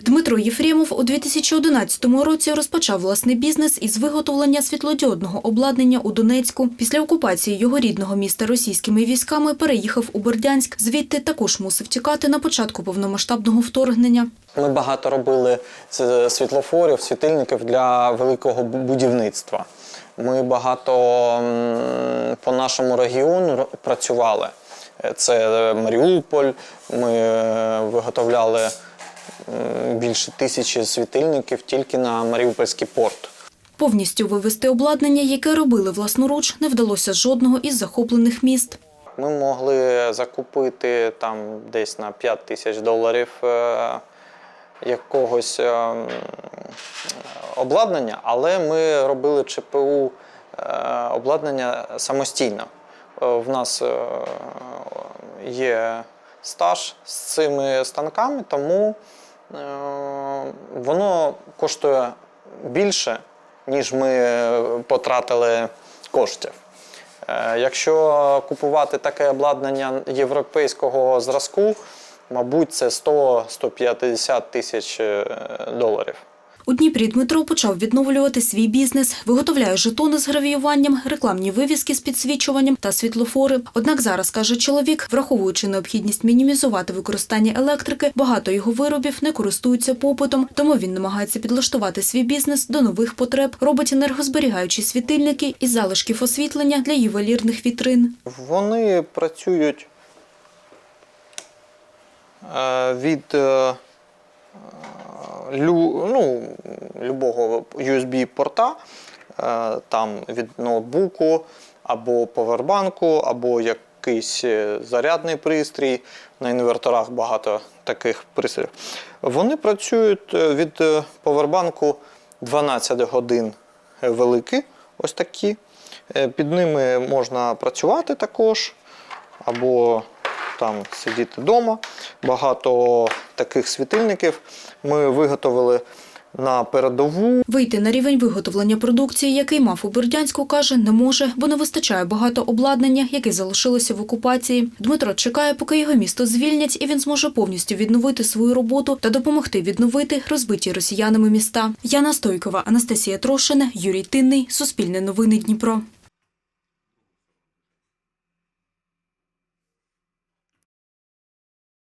Дмитро Єфремов у 2011 році розпочав власний бізнес із виготовлення світлодіодного обладнання у Донецьку. Після окупації його рідного міста російськими військами переїхав у Бердянськ. Звідти також мусив тікати на початку повномасштабного вторгнення. Ми багато робили світлофорів, світильників для великого будівництва. Ми багато по нашому регіону працювали. Е, Це Маріуполь, ми е, виготовляли більше тисячі світильників тільки на Маріупольський порт. Повністю вивести обладнання, яке робили власноруч, не вдалося жодного із захоплених міст. Ми могли закупити там десь на 5 тисяч доларів е, якогось е, обладнання, але ми робили ЧПУ е, обладнання самостійно. Е, В нас е, є стаж з цими станками, тому е, воно коштує більше, ніж ми потратили коштів. Е, Якщо купувати таке обладнання європейського зразку, мабуть, це 100-150 тисяч е, доларів. У Дніпрі Дмитро почав відновлювати свій бізнес, виготовляє жетони з гравіюванням, рекламні вивіски з підсвічуванням та світлофори. Однак зараз, каже чоловік, враховуючи необхідність мінімізувати використання електрики, багато його виробів не користуються попитом, тому він намагається підлаштувати свій бізнес до нових потреб, робить енергозберігаючі світильники із залишків освітлення для ювелірних вітрин. Вони працюють е, від е, лю, ну, любого USB-порта, е, там від ноутбуку або повербанку, або якийсь е, зарядний пристрій. На інверторах багато таких пристроїв. Вони працюють е, від повербанку 12 годин великі, ось такі. Під ними можна працювати також, або там сидіти вдома. Багато таких світильників ми виготовили на передову. Вийти на рівень виготовлення продукції, який мав у Бердянську, каже, не може, бо не вистачає багато обладнання, яке залишилося в окупації. Дмитро чекає, поки його місто звільнять, і він зможе повністю відновити свою роботу та допомогти відновити розбиті росіянами міста. Яна Стойкова, Анастасія Трошина, Юрій Тинний, Суспільне новини Дніпро.